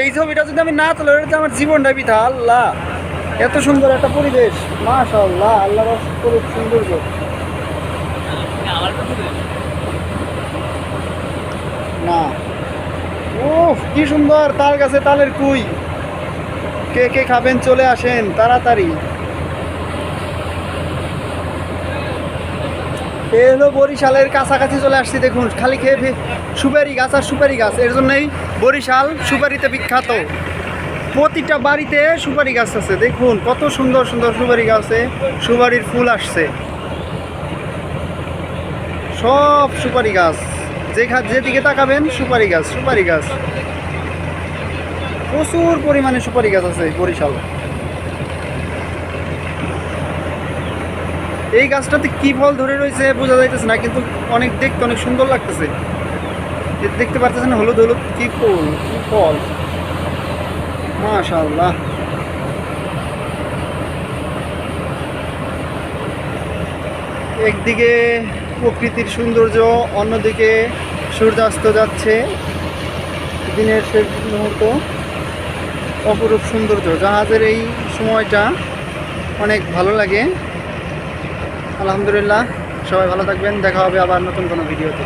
এই ছবিটা যদি আমি না তুলে আমার জীবনটা বিধা আল্লাহ। এত সুন্দর একটা পরিবেশ, মাশাআল্লাহ, আল্লাহর অপরূপ সৌন্দর্য না। ও কি সুন্দর তাল গাছে তালের কুই। কে কে খাবেন, চলে আসেন, তাড়াতাড়ি। এ হলো বরিশালের কাছাকাছি চলে আসছি, দেখুন, খালি খেয়ে সুপারি গাছ আর সুপারি গাছ, এর জন্যই বরিশাল সুপারিতে বিখ্যাত। প্রতিটা বাড়িতে সুপারি গাছ আছে, দেখুন কত সুন্দর সুন্দর সুপারি গাছে সুপারির ফুল আসছে। সব সুপারি গাছ, যেখা যেদিকে তাকাবেন সুপারি গাছ সুপারি গাছ। প্রচুর পরিমাণে সুপারি গাছ আছে বরিশাল। এই গাছটাতে কি ফল ধরে রয়েছে বোঝা যাইতেছে না, কিন্তু অনেক দেখতে অনেক সুন্দর লাগতেছে। দেখতে পারতেছেন হলুদ হলুদ, কি ফুল, কি ফল। মাশাআল্লাহ। একদিকে প্রকৃতির সৌন্দর্য, অন্যদিকে সূর্যাস্ত যাচ্ছে। দিনের শেষ মুহূর্ত, অপরূপ সৌন্দর্য। জাহাজের এই সময়টা অনেক ভালো লাগে। আলহামদুলিল্লাহ, সবাই ভালো থাকবেন। দেখা হবে আবার নতুন কোনো ভিডিওতে।